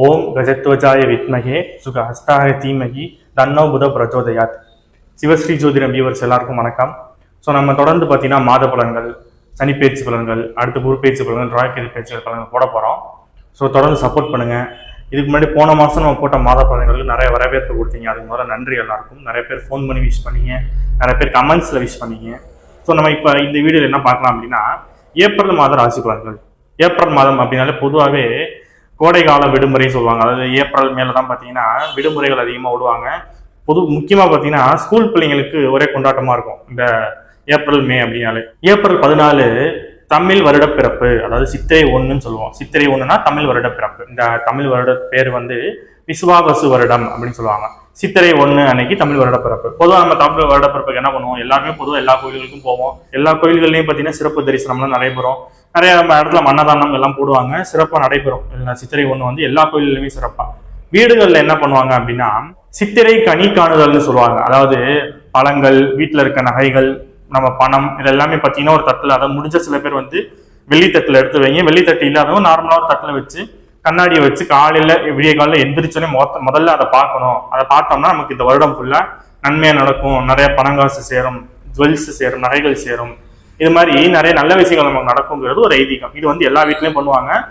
ஓம் கஜத்வஜாய வித்மகே சுகஹஸ்தாய தீமகி தன்னோ புத பிரச்சோதயாத் சிவஸ்ரீ ஜோதிடம் வியூவர்ஸ் எல்லாருக்கும் வணக்கம். ஸோ நம்ம தொடர்ந்து பார்த்தீங்கன்னா மாத பலன்கள் சனி பேச்சு பலன்கள் அடுத்து குரு பேச்சு பலன்கள் ராய்கேது பேச்சு பலன்கள் போட போகிறோம் ஸோ தொடர்ந்து சப்போர்ட் பண்ணுங்கள் இதுக்கு முன்னாடி போன மாதம் நம்ம போட்ட மாத பலன்களுக்கு நிறைய வரவேற்பு கொடுத்தீங்க. அதுக்கு முதல்ல நன்றி எல்லாருக்கும். நிறைய பேர் ஃபோன் பண்ணி விஷ் பண்ணீங்க. நிறைய பேர் கமெண்ட்ஸில் விஷ் பண்ணீங்க. ஸோ நம்ம இப்போ இந்த வீடியோவில் என்ன பார்க்கலாம் அப்படின்னா ஏப்ரல் மாத ராசி பலன்கள். ஏப்ரல் மாதம் அப்படின்னாலே பொதுவாகவே கோடை கால விடுமுறை சொல்லுவாங்க. அதாவது ஏப்ரல் மேல தான் பார்த்தீங்கன்னா விடுமுறைகள் அதிகமாக விடுவாங்க. பொது முக்கியமாக பார்த்தீங்கன்னா ஸ்கூல் பிள்ளைங்களுக்கு ஒரே கொண்டாட்டமாக இருக்கும். இந்த ஏப்ரல் மே அப்படின்னாலே. ஏப்ரல் பதினாலு தமிழ் வருட பிறப்பு அதாவது சித்திரை ஒன்றுன்னு சொல்லுவோம். சித்திரை ஒன்றுனா தமிழ் வருட பிறப்பு இந்த தமிழ் வருட பேர் வந்து விசுவாபசு வருடம் அப்படின்னு சொல்லுவாங்க. சித்திரை ஒன்று அன்னைக்கு தமிழ் வருடப்பிறப்பு. பொதுவாக நம்ம தமிழ் வருடப்பிறப்புக்கு என்ன பண்ணுவோம்? எல்லாருமே பொதுவாக எல்லா கோயில்களுக்கும் போவோம். எல்லா கோயில்கள்லையும் பார்த்தீங்கன்னா சிறப்பு தரிசனம்லாம் நடைபெறும். நிறைய நம்ம இடத்துல மன்னதானம் எல்லாம் போடுவாங்க. சிறப்பாக நடைபெறும். சித்திரை ஒன்று வந்து எல்லா கோயில்களுமே சிறப்பாக வீடுகளில் என்ன பண்ணுவாங்க அப்படின்னா சித்திரை கனி காணுதல்னு சொல்லுவாங்க. அதாவது பழங்கள் வீட்டில் இருக்க நகைகள் நம்ம பணம் இதெல்லாமே பார்த்தீங்கன்னா ஒரு தட்டில். அதை முடிஞ்ச சில பேர் வந்து வெள்ளித்தட்டில் எடுத்து வைங்க. வெள்ளித்தட்டு இல்லாதவங்க நார்மலாக ஒரு தட்டில் வச்சு கண்ணாடியை வச்சு காலையில் விடிய காலையில் எந்திரிச்சோன்னே மொத்த முதல்ல அதை பார்க்கணும். அதை பார்த்தோம்னா நமக்கு இந்த வருடம் ஃபுல்லாக நன்மையாக நடக்கும். நிறைய பணங்காசு சேரும் ஜுவல்ஸ் சேரும் நகைகள் சேரும். இது மாதிரி நிறைய நல்ல விஷயங்கள் நமக்கு நடக்குங்கிறது ஒரு ஐதீகம். இது வந்து எல்லா வீட்லயும் பண்ணுவாங்க.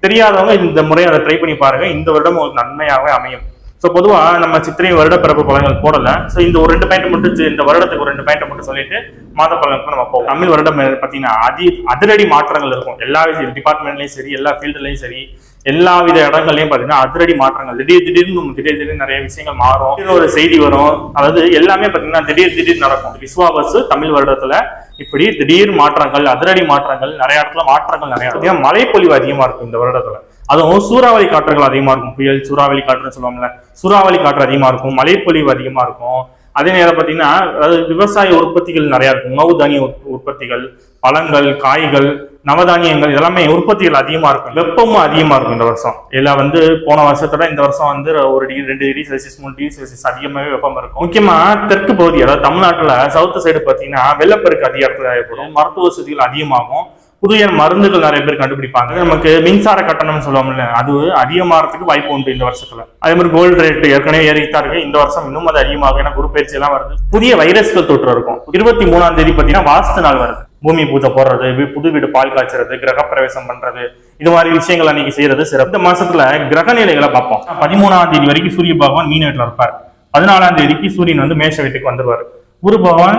தெரியாதவங்க இந்த முறை அதை ட்ரை பண்ணி பாருங்க. இந்த வருடம் உங்களுக்கு நன்மையாகவே அமையும். ஸோ பொதுவாக நம்ம சித்திரை வருட பிறப்பு பலன்கள் போடல. ஸோ இந்த ஒரு ரெண்டு பாயிண்ட் மட்டும் சி- இந்த வருடத்துக்கு ஒரு ரெண்டு பாயிண்ட் மட்டும் சொல்லிட்டு மாத பலனுக்கு நம்ம போவோம். தமிழ் வருடம் பார்த்தீங்கன்னா அதி அதிரடி மாற்றங்கள் இருக்கும். எல்லா டிபார்ட்மெண்ட்லையும் சரி எல்லா ஃபீல்டுலையும் சரி. எல்லா வித இடங்கள்லையும் பார்த்தீங்கன்னா அதிரடி மாற்றங்கள். திடீர் திடீர்னு திடீர் திடீர்னு நிறைய விஷயங்கள் மாறும். ஒரு செய்தி வரும். அதாவது எல்லாமே பார்த்தீங்கன்னா திடீர் திடீர் நடக்கும். விஸ்வாபஸ் தமிழ் வருடத்துல இப்படி திடீர் மாற்றங்கள் அதிரடி மாற்றங்கள் நிறைய இடத்துல மாற்றங்கள் நிறைய இடத்துல மழைப்பொழிவு அதிகமா இருக்கும் இந்த வருடத்துல. அதுவும் சூறாவளி காற்றுகள் அதிகமா இருக்கும். புயல் சூறாவளி காற்றுன்னு சொல்லுவாங்கல்ல சூறாவளி காற்று அதிகமா இருக்கும். மழைப்பொழிவு அதிகமா இருக்கும். அதே நேரம் பார்த்தீங்கன்னா அதாவது விவசாய உற்பத்திகள் நிறைய இருக்கும். உணவு தானிய உற்பத்திகள் பழங்கள் காய்கள் நவதானியங்கள் இதெல்லாமே உற்பத்திகள் அதிகமாக இருக்கும். வெப்பமும் அதிகமாக இருக்கும் இந்த வருஷம். இதில் வந்து போன வருஷத்தோட இந்த வருஷம் வந்து ஒரு டிகிரி ரெண்டு டிகிரி செல்சியஸ் மூணு டிகிரி செல்சியஸ் அதிகமாகவே வெப்பம் இருக்கும். முக்கியமாக தெற்கு பகுதி அதாவது தமிழ்நாட்டில் சவுத்து சைடு பார்த்தீங்கன்னா வெள்ளப்பெருக்கு அதிகாரத்தில் ஏற்படும். மருத்துவ வசதிகள் அதிகமாகும். புதிய மருந்துகள் நிறைய பேர் கண்டுபிடிப்பாங்க. நமக்கு மின்சார கட்டணம்னு சொல்லுவோம்ல அது அதிகமாகிறதுக்கு வாய்ப்பு உண்டு இந்த வருஷத்துல. அதே மாதிரி கோல்டு ரேட் ஏற்கனவே ஏறித்தான் இருக்கு. இந்த வருஷம் இன்னும் அது அதிகமாகும் ஏன்னா குரு பயிற்சி எல்லாம் வருது. புதிய வைரஸ்கள் தொற்று இருக்கும். இருபத்தி மூணாம் தேதி பாத்தீங்கன்னா வாஸ்து நாள் வருது. பூமி பூஜை போடுறது புது வீடு பால் காய்ச்சறது கிரக பிரவேசம் பண்றது இது மாதிரி விஷயங்கள் அன்னைக்கு செய்யறது சிறப்பு. இந்த மாசத்துல கிரக நிலைகளை பார்ப்போம். பதிமூணாம் தேதி வரைக்கும் சூரிய பகவான் மீன் வீட்டில் இருப்பார். பதினாலாம் தேதிக்கு சூரியன் வந்து மேஷ வீட்டுக்கு வந்துருவாரு. குரு பகவான்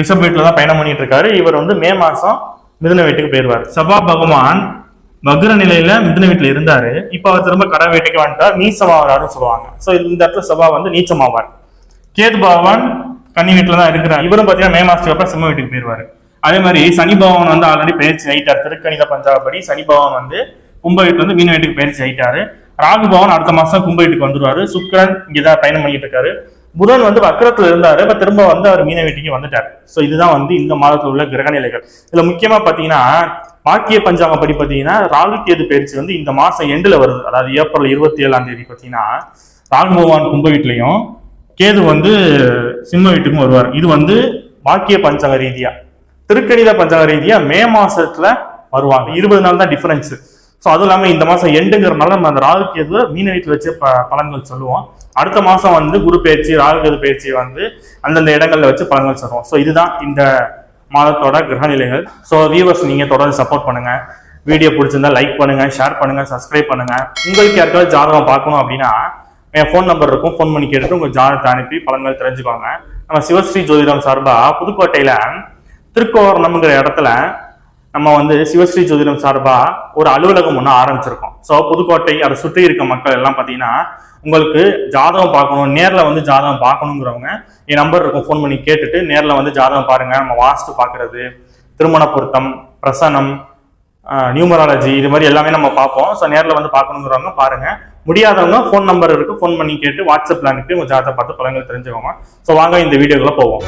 ரிஷப் வீட்டில் தான் பயணம் பண்ணிட்டு இருக்காரு. இவர் வந்து மே மாசம் மிதுன வீட்டுக்கு போயிடுவார் சபா பகவான் வக்ர நிலையில மிதுன வீட்டுல இருந்தாரு. இப்ப அவர் திரும்ப கடை வீட்டுக்கு வந்துட்டார். நீச்சமாவாருன்னு சொல்லுவாங்க. சோ இந்த இடத்துல சபா வந்து நீச்சமாவார். கேது பகவான் கன்னி வீட்டுல தான் இருக்கிறார். இவரும் பாத்தீங்கன்னா மே மாசத்துக்கு அப்புறம் சிம்ம வீட்டுக்கு போயிருவாரு. அதே மாதிரி சனி பகவான் வந்து ஆல்ரெடி பயிற்சி ஆயிட்டார். திருக்கணித பஞ்சாபடி சனி பகவான் வந்து கும்ப வீட்டுல இருந்து மீன வீட்டுக்கு பயிற்சி ஆயிட்டாரு. ராகு பவன் அடுத்த மாசம் கும்ப வீட்டுக்கு வந்துருவாரு. சுக்கரன் இங்கதான் பயணம் பண்ணிட்டு இருக்காரு. புதன் வந்து வக்கரத்துல இருந்தாரு இப்ப திரும்ப வந்து அவர் மீன வீட்டுக்கு வந்துட்டார். சோ இதுதான் வந்து இந்த மாதத்துல உள்ள கிரக நிலைகள். இதுல முக்கியமா பாத்தீங்கன்னா வாக்கிய பஞ்சாங்கம் படி பாத்தீங்கன்னா ராகு கேது பயிற்சி வந்து இந்த மாசம் எண்டுல வருது. அதாவது ஏப்ரல் இருபத்தி ஏழாம் தேதி பாத்தீங்கன்னா ராகு பகவான் கும்ப வீட்லயும் கேது வந்து சிம்ம வீட்டுக்கும் வருவார். இது வந்து வாக்கிய பஞ்சாங்க ரீதியா. திருக்கணித பஞ்சாங்க ரீதியா மே மாசத்துல வருவாங்க. இருபது நாள் தான் டிஃபரன்ஸ் ஸோ அதுவும் இல்லாமல் இந்த மாசம் எண்டுங்கிறனால நம்ம அந்த ராகு கேது மீன வீட்டில் வச்சு ப பலன்கள் சொல்லுவோம். அடுத்த மாதம் வந்து குரு பயிற்சி ராகுகது பேச்சு வந்து அந்தந்த இடங்களில் வச்சு பலன்கள் சொல்லுவோம் ஸோ இதுதான் இந்த மாதத்தோட கிரகநிலைகள் ஸோ வியூவர்ஸ் நீங்கள் தொடர்ந்து சப்போர்ட் பண்ணுங்கள் வீடியோ பிடிச்சிருந்தா லைக் பண்ணுங்கள் ஷேர் பண்ணுங்கள் சப்ஸ்கிரைப் பண்ணுங்கள் உங்களுக்கு யாருக்காவது ஜாதகம் பார்க்கணும் அப்படின்னா என் ஃபோன் நம்பர் இருக்கும். ஃபோன் பண்ணி கேட்டுட்டு உங்கள் ஜாதகத்தை அனுப்பி பலன்கள் தெரிஞ்சுக்கோங்க. நம்ம சிவஸ்ரீ ஜோதிடம் சார்பாக புதுக்கோட்டையில் திருக்கோவரணம்ங்கிற இடத்துல நம்ம வந்து சிவஸ்ரீ ஜோதிடம் சார்பாக ஒரு அலுவலகம் ஒன்று ஆரம்பிச்சிருக்கோம். ஸோ புதுக்கோட்டை அதை சுற்றி இருக்க மக்கள் எல்லாம் பார்த்தீங்கன்னா உங்களுக்கு ஜாதகம் பார்க்கணும் நேரில் வந்து ஜாதகம் பார்க்கணுங்கிறவங்க என் நம்பர் இருக்கும் ஃபோன் பண்ணி கேட்டுட்டு நேரில் வந்து ஜாதகம் பாருங்கள் நம்ம வாஸ்து பார்க்கறது திருமண பொருத்தம் பிரசனம் நியூமராலஜி இது மாதிரி எல்லாமே நம்ம பார்ப்போம். ஸோ நேரில் வந்து பார்க்கணுங்கிறவங்க பாருங்க. முடியாதவங்க ஃபோன் நம்பர் இருக்கு ஃபோன் பண்ணி கேட்டு வாட்ஸ்அப்பில் அனுப்பி உங்கள் ஜாதகத்தை பார்த்து பலன்கள் தெரிஞ்சுக்கோங்க. ஸோ வாங்க இந்த வீடியோக்குள்ளே போவோம்.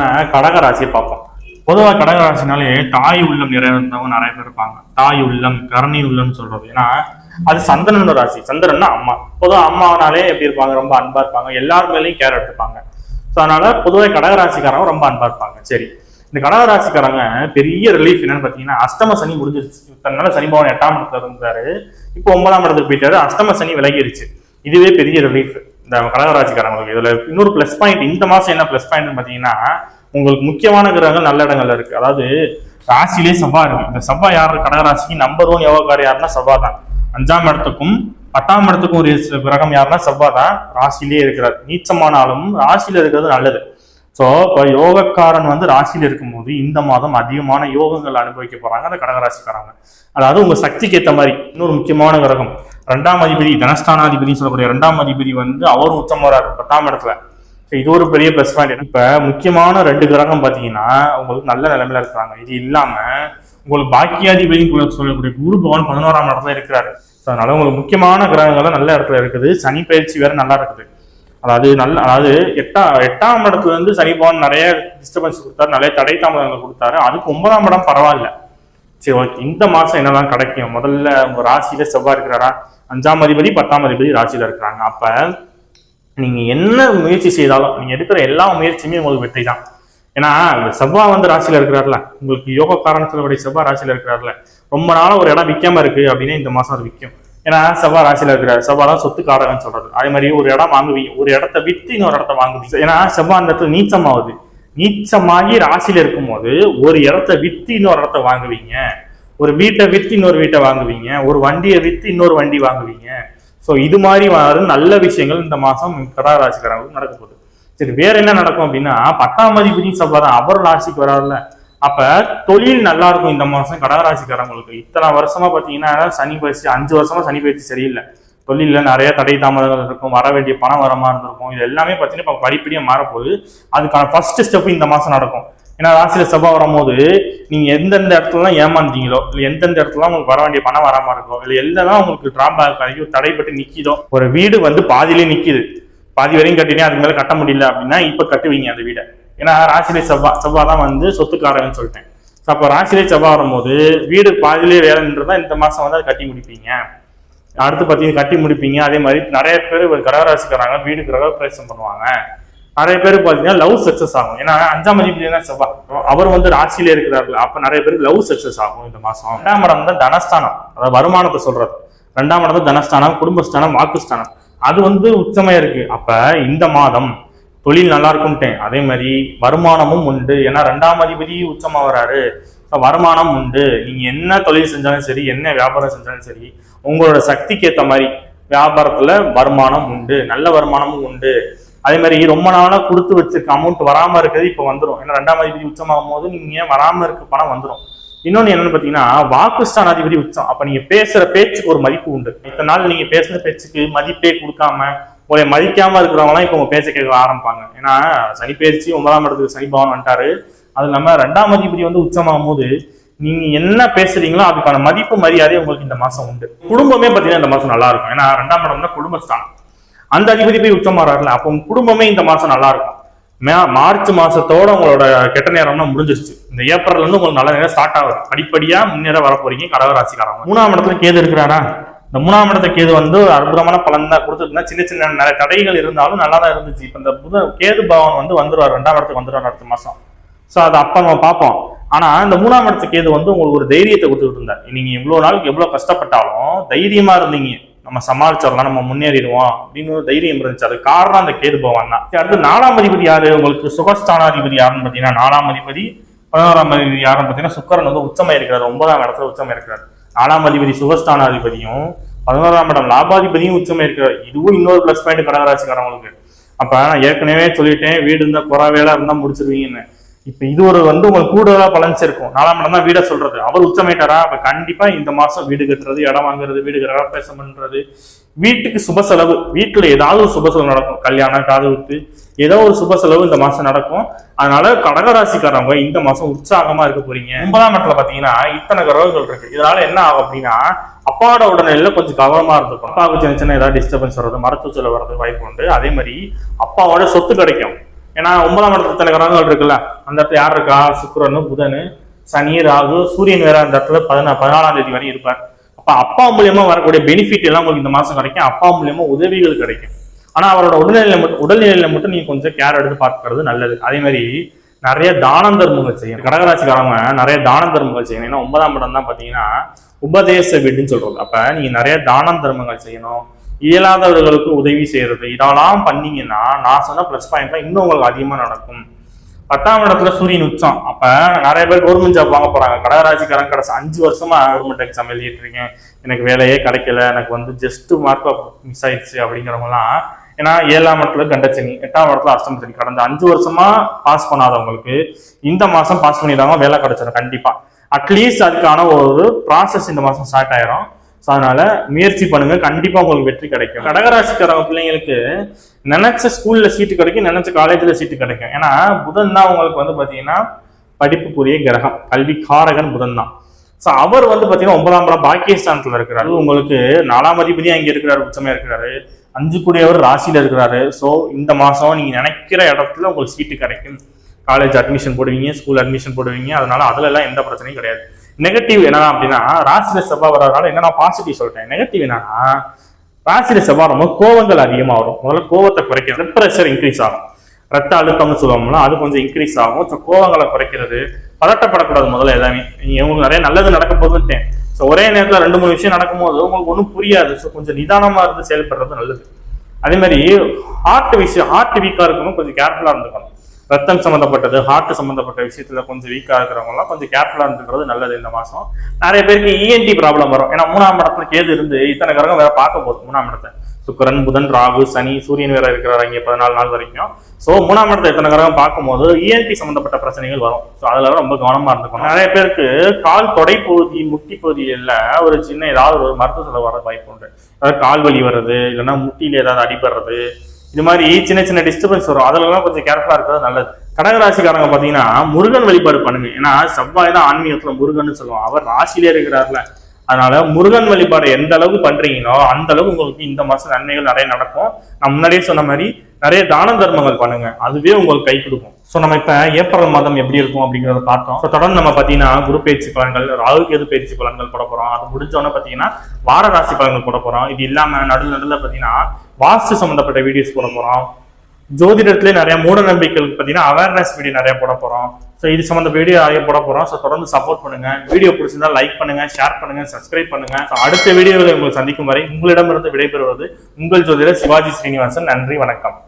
நம்ம கடகராசியை பார்ப்போம். பொதுவாக கடகராசினாலே தாய் உள்ளம் நிறைந்தவங்க நிறைய பேர் இருப்பாங்க. தாய் உள்ளம் கரணி உள்ளம்னு சொல்றது. ஏன்னா அது சந்திரனோட ராசி. சந்திரன்னா அம்மா. பொதுவாக அம்மானாலே எப்படி இருப்பாங்க? ரொம்ப அன்பா இருப்பாங்க. எல்லார் மேலேயும் கேர் எடுத்துப்பாங்க. அதனால பொதுவாக கடகராசிக்காரங்க ரொம்ப அன்பா இருப்பாங்க. சரி. இந்த கடகராசிக்காரங்க பெரிய ரிலீஃப் என்னன்னு பாத்தீங்கன்னா அஷ்டம சனி முடிஞ்சிருச்சு. தன்னால சனி பவன் எட்டாம் இடத்துல இருந்தாரு. இப்போ ஒன்பதாம் இடத்துக்கு போயிட்டாரு. அஷ்டம சனி விலகிருச்சு. இதுவே பெரிய ரிலீஃப் இந்த கடகராட்சிக்காரங்களுக்கு இதுல இன்னொரு ப்ளஸ் பாயிண்ட் இந்த மாசம் என்ன ப்ளஸ் பாயிண்ட் பாத்தீங்கன்னா உங்களுக்கு முக்கியமான கிரகங்கள் நல்ல இடங்கள்ல இருக்கு. அதாவது ராசியிலே செவ்வாய் இருக்கு. இந்த செவ்வாய் யார்? கடகராசிக்கு நம்பர் ஒன் யோகக்காரி யாருன்னா செவ்வாய் தான். அஞ்சாம் இடத்துக்கும் பத்தாம் இடத்துக்கும் ஒரு சில கிரகம் யாருன்னா செவ்வாய் தான். ராசியிலே இருக்கிறார். நீச்சமானாலும் ராசியில இருக்கிறது நல்லது. ஸோ இப்போ யோகக்காரன் வந்து ராசியில இருக்கும்போது இந்த மாதம் அதிகமான யோகங்கள் அனுபவிக்க போறாங்க அந்த கடகராசிக்காரங்க. அதாவது உங்க சக்திக்கு ஏற்ற மாதிரி இன்னொரு முக்கியமான கிரகம். ரெண்டாம் அதிபதி தனஸ்தானாதிபதினு சொல்லக்கூடிய ரெண்டாம் அதிபதி வந்து அவரும் உச்சம் வராரு பத்தாம் இடத்துல. இது ஒரு பெரிய ப்ளஸ் பாயிண்ட் இப்போ முக்கியமான ரெண்டு கிரகம் பார்த்தீங்கன்னா உங்களுக்கு நல்ல நிலைமையில இருக்கிறாங்க. இது இல்லாமல் உங்களுக்கு பாக்கியாதிபதினு சொல்லக்கூடிய குரு பகவான் பதினோராம் இடத்துல இருக்கிறாரு. ஸோ அதனால உங்களுக்கு முக்கியமான கிரகங்கள்லாம் நல்ல இடத்துல இருக்குது. சனி பயிற்சி வேற நல்லா இருக்குது. அதாவது நல்ல அதாவது எட்டா எட்டாம் இடத்துல இருந்து சனி பகவான் நிறைய டிஸ்டர்பன்ஸ் கொடுத்தாரு நிறைய தடை தாமதங்கள் கொடுத்தாரு. அதுக்கு ஒன்பதாம் இடம் பரவாயில்ல. சரி ஓகே இந்த மாதம் என்னதான் கிடைக்கும்? முதல்ல உங்கள் ராசியில செவ்வாய் இருக்கிறாரா? அஞ்சாம் அதிபதி பத்தாம் அதிபதி ராசியில இருக்கிறாங்க. அப்போ நீங்கள் என்ன முயற்சி செய்தாலும் நீங்கள் எடுக்கிற எல்லா முயற்சியுமே உங்களுக்கு வெற்றி தான் ஏன்னா செவ்வாய் வந்து ராசியில இருக்கிறார்ல. உங்களுக்கு யோக காரணத்தினுடைய செவ்வாய் ராசியில இருக்கிறார்ல. ரொம்ப நாளாக ஒரு இடம் விற்காம இருக்கு அப்படின்னு இந்த மாதம் அது விற்கும் ஏன்னா செவ்வாய் ராசியில இருக்கிறார் செவ்வாய் தான் சொத்து சொல்றது. அதே மாதிரி ஒரு இடம் வாங்குவீங்க. ஒரு இடத்த விற்று இன்னொரு இடத்த வாங்குவீங்க. ஏன்னா செவ்வாய் அந்த இடத்துல நீச்சமாகுது. நீச்சமாகி ராசியில இருக்கும்போது ஒரு இடத்த வித்து இன்னொரு இடத்த வாங்குவீங்க. ஒரு வீட்டை வித்து இன்னொரு வீட்டை வாங்குவீங்க. ஒரு வண்டியை வித்து இன்னொரு வண்டி வாங்குவீங்க. ஸோ இது மாதிரி வரும் நல்ல விஷயங்கள் இந்த மாசம் கடகராசிக்காரங்களுக்கு நடக்க போகுது. சரி வேற என்ன நடக்கும் அப்படின்னா பத்தாம் அதிபதி செவ்வாய் தான் அவர் ராசிக்கு வராதுல்ல அப்ப தொழில் நல்லா இருக்கும் இந்த மாசம் கடகராசிக்காரங்களுக்கு இத்தனை வருஷமா பாத்தீங்கன்னா சனி பயிற்சி அஞ்சு வருஷமா சனி பயிற்சி சரியில்லை. தொழிலில் நிறைய தடை தாமதங்கள் இருக்கும் வர வேண்டிய பணம் வரமா இருந்திருக்கும். இது எல்லாமே பார்த்தீங்கன்னா இப்போ படிப்படியாக மாறப்போகுது. அதுக்கான ஃபர்ஸ்ட் ஸ்டெப் இந்த மாதம் நடக்கும். ஏன்னா ராசியில் செவ்வாய் வரும்போது நீங்கள் எந்தெந்த இடத்துலலாம் ஏமாந்தீங்களோ இல்லை எந்தெந்த இடத்துலலாம் உங்களுக்கு வர வேண்டிய பணம் வராம இருக்கோ இல்லை எல்லாம் உங்களுக்கு டிராபேக் ஆகி தடைப்பட்டு நிற்கிதோ ஒரு வீடு வந்து பாதியிலே நிற்கிது பாதி வரையும் கட்டினே அதுக்கு மேலே கட்ட முடியல அப்படின்னா இப்போ கட்டுவீங்க அந்த வீடை. ஏன்னா ராசியிலே செவ்வாய் செவ்வா தான் வந்து சொத்துக்காரன்னு சொல்லிட்டேன். ஸோ அப்போ ராசியிலே செவ்வாய் வரும்போது வீடு பாதியிலே வேலைன்றதான் இந்த மாதம் வந்து அதை கட்டி முடிப்பீங்க. அடுத்து பார்த்தீங்கன்னா கட்டி முடிப்பீங்க. அதே மாதிரி நிறைய பேர் கடகராசிக்காரங்க வீடு கிரகப்பிரவேசம் பண்ணுவாங்க. நிறைய பேர் பார்த்தீங்கன்னா லவ் சக்சஸ் ஆகும். ஏன்னா அஞ்சாம் அதிபதி தான் செவ்வாய் அவர் வந்து ராசியிலே இருக்கிறார்கள் அப்ப நிறைய பேருக்கு லவ் சக்சஸ் ஆகும் இந்த மாசம். ரெண்டாம் இடம் தான் தனஸ்தானம். அதாவது வருமானத்தை சொல்றது. ரெண்டாம் இடம் தான் தனஸ்தானம் குடும்பஸ்தானம் வாக்குஸ்தானம். அது வந்து உச்சமா இருக்கு. அப்ப இந்த மாதம் தொழில் நல்லா இருக்கும்ட்டேன். அதே மாதிரி வருமானமும் உண்டு. ஏன்னா ரெண்டாம் அதிபதி உச்சமா வராரு. வருமானம் உண்டு. நீங்க என்ன தொழில் செஞ்சாலும் சரி என்ன வியாபாரம் செஞ்சாலும் சரி உங்களோட சக்திக்கு ஏற்ற மாதிரி வியாபாரத்துல வருமானம் உண்டு நல்ல வருமானமும் உண்டு. அதே மாதிரி ரொம்ப நாளாக கொடுத்து வச்சிருக்க அமௌண்ட் வராம இருக்கிறது இப்போ வந்துடும் ஏன்னா ரெண்டாம் அதிபதி உச்சமாகும் போது நீங்க வராம இருக்க பணம் வந்துடும் இன்னொன்னு என்னன்னு பாத்தீங்கன்னா வாக்குஸ்தான் அதிபதி உச்சம். அப்ப நீங்க பேசுற பேச்சுக்கு ஒரு மதிப்பு உண்டு. இத்தனை நாள் நீங்க பேசுற பேச்சுக்கு மதிப்பே கொடுக்காம உங்களை மதிக்காம இருக்கிறவங்களாம் இப்போ உங்க பேச கேட்க ஆரம்பிப்பாங்க. ஏன்னா சனி பேச்சு ஒன்பதாம் இடத்துக்கு சனி பவன் வந்துட்டாரு. அது இல்லாம ரெண்டாம் அதிபதி வந்து உச்சமாகும் போது நீங்க என்ன பேசுறீங்களோ அதுக்கான மதிப்பு மரியாதை உங்களுக்கு இந்த மாசம் உண்டு. குடும்பமே பாத்தீங்கன்னா இந்த மாசம் நல்லா இருக்கும். ஏன்னா ரெண்டாம் இடம்னா குடும்பஸ்தானம். அந்த அதிபதி போய் உச்சமாறாருல அப்போ குடும்பமே இந்த மாசம் நல்லா இருக்கும். மே- மார்ச் மாசத்தோட உங்களோட கெட்ட நேரம்னா முடிஞ்சிருச்சு. இந்த ஏப்ரல்ல இருந்து உங்களுக்கு நல்ல நேரம் ஸ்டார்ட் ஆகுது. படிப்படியா முன்னேற வர போறீங்க கடகராசிக்காரங்க. மூணாம் இடத்துல கேது இருக்கிறாரா? இந்த மூணாம் இடத்த கேது வந்து ஒரு அற்புதமான பலன் தான் கொடுத்துருந்தா சின்ன சின்ன நிறைய தடைகள் இருந்தாலும் நல்லா தான் இருந்துச்சு. இப்ப இந்த புத கேது பவன் வந்து வந்துருவார். ரெண்டாம் இடத்துக்கு வந்துருவார் அடுத்த மாசம். ஸோ அதை அப்ப நம்ம பார்ப்போம். ஆனா இந்த மூணாம் இடத்து கேது வந்து உங்களுக்கு ஒரு தைரியத்தை கொடுத்துட்டு இருந்தார். நீங்க இவ்வளவு நாளுக்கு எவ்வளவு கஷ்டப்பட்டாலும் தைரியமா இருந்தீங்க. நம்ம சமாளிச்சிடலாம் நம்ம முன்னேறிடுவோம் அப்படின்னு ஒரு தைரியம் இருந்துச்சு. அது காரணம் அந்த கேது பவான் தான். சரி, அடுத்து நாலாம் அதிபதி யாரு? உங்களுக்கு சுகஸ்தானாதிபதி யாருன்னு பாத்தீங்கன்னா நாலாம் அதிபதி பதினோராம் அதிபதி யாருன்னு பாத்தீங்கன்னா சுக்கரன் வந்து உச்சமா இருக்கிறார். ஒன்பதாம் இடத்துல உச்சமா இருக்கிறார். நாலாம் அதிபதி சுகஸ்தானாதிபதியும் பதினோராம் இடம் லாபாதிபதியும் உச்சமா இருக்கிறார். இதுவும் இன்னொரு பிளஸ் பாயிண்ட் கடகராசிக்காரவங்களுக்கு அப்ப நான் ஏற்கனவே சொல்லிட்டேன் வீடு இருந்தா குறை வேலை இருந்தா முடிச்சிருவீங்கன்னு. இப்ப இது ஒரு வந்து உங்களுக்கு கூடுதலா பலன்ஸ் இருக்கும். நாலாம் இடம் தான் வீட சொல்றது. அவர் உச்சமேட்டாரா? அப்ப கண்டிப்பா இந்த மாசம் வீடு கட்டுறது இடம் வாங்குறது வீடு கிரகப்பிரவேசம் பண்றது. வீட்டுக்கு சுப செலவு வீட்டுல ஏதாவது ஒரு சுப செலவு நடக்கும். கல்யாணம் காது குத்து ஏதோ ஒரு சுப செலவு இந்த மாசம் நடக்கும். அதனால கடகராசிக்காரவங்க இந்த மாசம் உற்சாகமா இருக்க போறீங்க. ஒன்பதாம் இடத்துல பாத்தீங்கன்னா இத்தனை கிரகங்கள் இருக்கு. இதனால என்ன ஆகும் அப்படின்னா அப்பாவோட உடல்நிலையில கொஞ்சம் கவனமா இருந்துக்கும் அப்பாவுக்கு சின்ன சின்ன ஏதாவது டிஸ்டர்பன்ஸ் வர்றது மருத்துவ வர்றது வாய்ப்பு உண்டு. அதே மாதிரி அப்பாவோட சொத்து கிடைக்கும். ஏன்னா ஒன்பதாம் இடத்துல இத்தனை கிரகங்கள் இருக்குல்ல அந்த இடத்துல யார் இருக்கா? சுக்கரனு புதனு சனி ராகு சூரியன் வேற அந்த இடத்துல பதினா பதினாலாம் தேதி வரையும் இருப்பார். அப்ப அப்பா மூலியமா வரக்கூடிய பெனிஃபிட் எல்லாம் உங்களுக்கு இந்த மாசம் கிடைக்கும். அப்பா மூலியமா உதவிகள் கிடைக்கும். ஆனா அவரோட உடல்நிலையில மட்டும் உடல்நிலையில மட்டும் நீங்க கொஞ்சம் கேர் எடுத்து பார்க்கறது நல்லது. அதே மாதிரி நிறைய தான தர்மங்கள் செய்யணும். கடகராட்சிக்காரங்க நிறைய தான தர்மங்கள் செய்யணும். ஏன்னா ஒன்பதாம் இடம் தான் பாத்தீங்கன்னா உபதேச வீடுன்னு சொல்றது அப்ப நீங்க நிறைய தான தர்மங்கள் செய்யணும். இயலாதவர்களுக்கு உதவி செய்யறது. இதெல்லாம் பண்ணீங்கன்னா நான் சொன்ன ப்ளஸ் பாயிண்ட்லாம் இன்னும் உங்களுக்கு அதிகமா நடக்கும். பத்தாம் இடத்துல சூரியன் உச்சம். அப்ப நிறைய பேர் கவர்மெண்ட் ஜாப் வாங்க போறாங்க. கடகராஜிக்காரன் கடைசி அஞ்சு வருஷமா கவர்மெண்ட் எக்ஸாம் எழுதிட்டு இருக்கேன். எனக்கு வேலையே கிடைக்கல. எனக்கு வந்து ஜஸ்ட் மார்க் மிஸ் ஆயிடுச்சு அப்படிங்கிறவங்கலாம் ஏன்னா ஏழாம் இடத்துல கண்டச்சனி எட்டாம் இடத்துல அஷ்டம் சனி. கடந்த அஞ்சு வருஷமா பாஸ் பண்ணாதவங்களுக்கு இந்த மாசம் பாஸ் பண்ணிடுறாங்க வேலை கிடைச்சிடும் கண்டிப்பா. அட்லீஸ்ட் அதுக்கான ஒரு ப்ராசஸ் இந்த மாசம் ஸ்டார்ட் ஆயிரும். ஸோ அதனால முயற்சி பண்ணுங்க. கண்டிப்பா உங்களுக்கு வெற்றி கிடைக்கும். கடகராசிக்காரங்க பிள்ளைங்களுக்கு நினைச்ச ஸ்கூல்ல சீட்டு கிடைக்கும் நினைச்ச காலேஜ்ல சீட்டு கிடைக்கும். ஏன்னா புதன் தான் உங்களுக்கு வந்து பாத்தீங்கன்னா படிப்புக்குரிய கிரகம். கல்வி காரகன் புதன் தான். ஸோ அவர் வந்து பாத்தீங்கன்னா ஒன்பதாம் இடம் பாகிஸ்தான்ல இருக்கிறாரு. உங்களுக்கு நாலாம் அதிபதியும் அங்கே இருக்கிறாரு உச்சமா இருக்கிறாரு. அஞ்சு கூடியவர் ராசியில இருக்கிறாரு. ஸோ இந்த மாசம் நீங்க நினைக்கிற இடத்துல உங்களுக்கு சீட்டு கிடைக்கும். காலேஜ் அட்மிஷன் போடுவீங்க ஸ்கூல் அட்மிஷன் போடுவீங்க. அதனால அதுல எல்லாம் எந்த பிரச்சனையும் கிடையாது. நெகட்டிவ் என்ன அப்படின்னா ராசியில செவ்வாய் வர்றதுனால என்ன நான் பாசிட்டிவ் சொல்லிட்டேன்? நெகட்டிவ் என்னன்னா ராசியில செவ்வாய் ரொம்ப கோவங்கள் அதிகமா வரும். முதல்ல கோவத்தை குறைக்கிறது ப்ரெஷர் இன்க்ரீஸ் ஆகும். ரத்த அழுத்தம்னு சொல்லுவோம்ல அது கொஞ்சம் இன்க்ரீஸ் ஆகும். ஸோ கோவங்களை குறைக்கிறது பதட்டப்படக்கூடாது முதல்ல எல்லாமே. நீங்க உங்களுக்கு நிறைய நல்லது நடக்க போதுன்ட்டேன் ஸோ ஒரே நேரத்தில் ரெண்டு மூணு விஷயம் நடக்கும்போது உங்களுக்கு ஒன்றும் புரியாது. ஸோ கொஞ்சம் நிதானமாக இருந்து செயல்படுறது நல்லது. அதே மாதிரி ஹார்ட் விஷயம் ஹார்ட் வீக்காக இருக்கணும் கொஞ்சம் கேர்ஃபுல்லாக இருந்துக்கணும். ரத்தம் சம்மந்தப்பட்டது ஹார்ட் சம்மந்தப்பட்ட விஷயத்துல கொஞ்சம் வீக்காக இருக்கிறவங்கலாம் கொஞ்சம் கேர்ஃபுல்லாக இருந்துக்கிறது நல்லது இந்த மாதம் நிறைய பேருக்கு இஎன்டி ப்ராப்ளம் வரும். ஏன்னா மூணாம் இடத்துல கேது இருந்து இத்தனை கிரகம் வேற பார்க்க போகுது மூணாம் இடத்தை சுக்கிரன் புதன் ராகு சனி சூரியன் வேற இருக்கிறார் இங்கே பதினாலு நாள் வரைக்கும். ஸோ மூணாம் இடத்தை எத்தனை கிரகம் பார்க்கும்போது இஎன்டி சம்மந்தப்பட்ட பிரச்சனைகள் வரும். ஸோ அதில் ரொம்ப கவனமாக இருந்துக்கணும். நிறைய பேருக்கு கால் தொடை பகுதி முட்டி பகுதியில் ஒரு சின்ன ஏதாவது ஒரு மருத்துவ செலவு வர வாய்ப்பு உண்டு. அதாவது கால் வலி வர்றது இல்லைன்னா முட்டியில் ஏதாவது அடிபடுறது இது மாதிரி சின்ன சின்ன டிஸ்டர்பன்ஸ் வரும். அதெல்லாம் கொஞ்சம் கேர்ஃபுல்லா இருக்கிறது நல்லது. கடகராசிக்காரங்க பாத்தீங்கன்னா முருகன் வழிபாடு பண்ணுங்க. ஏன்னா செவ்வாய் தான் ஆன்மீகத்துல முருகன் சொல்லுவோம் அவர் ராசியிலே இருக்கிறார்ல. அதனால முருகன் வழிபாடு எந்த அளவுக்கு பண்றீங்களோ அந்த அளவுக்கு உங்களுக்கு இந்த மாசம் நன்மைகள் நிறைய நடக்கும். நான் முன்னாடியே சொன்ன மாதிரி நிறைய தான தர்மங்கள் பண்ணுங்க. அதுவே உங்களுக்கு கை கொடுக்கும். ஸோ நம்ம இப்போ ஏப்ரல் மாதம் எப்படி இருக்கும் அப்படிங்கிறத பார்த்தோம். ஸோ தொடர்ந்து நம்ம பார்த்தீங்கன்னா குரு பயிற்சி பலன்கள் ராகு கேது பயிற்சி பலன்கள் போட போகிறோம் அது முடிஞ்சோடனே பார்த்தீங்கன்னா வார ராசி பலன்கள் போட போகிறோம் இது இல்லாமல் நடுவில் நடுவில் பார்த்தீங்கன்னா வாஸ்து சம்மந்தப்பட்ட வீடியோஸ் போட போகிறோம் ஜோதிடத்திலே நிறைய மூட நம்பிக்கைகளுக்கு பார்த்தீங்கன்னா அவேர்னஸ் வீடியோ நிறைய போட போறோம். ஸோ இது சம்மந்த வீடியோ நிறைய போட போறோம். ஸோ தொடர்ந்து சப்போர்ட் பண்ணுங்க. வீடியோ பிடிச்சிருந்தா லைக் பண்ணுங்க ஷேர் பண்ணுங்க சப்ஸ்கிரைப் பண்ணுங்க. அடுத்த வீடியோவில் உங்களை சந்திக்கும் வரை உங்களிடமிருந்து விடைபெறுவது உங்கள் ஜோதிடர் சிவாஜி ஸ்ரீனிவாசன். நன்றி வணக்கம்.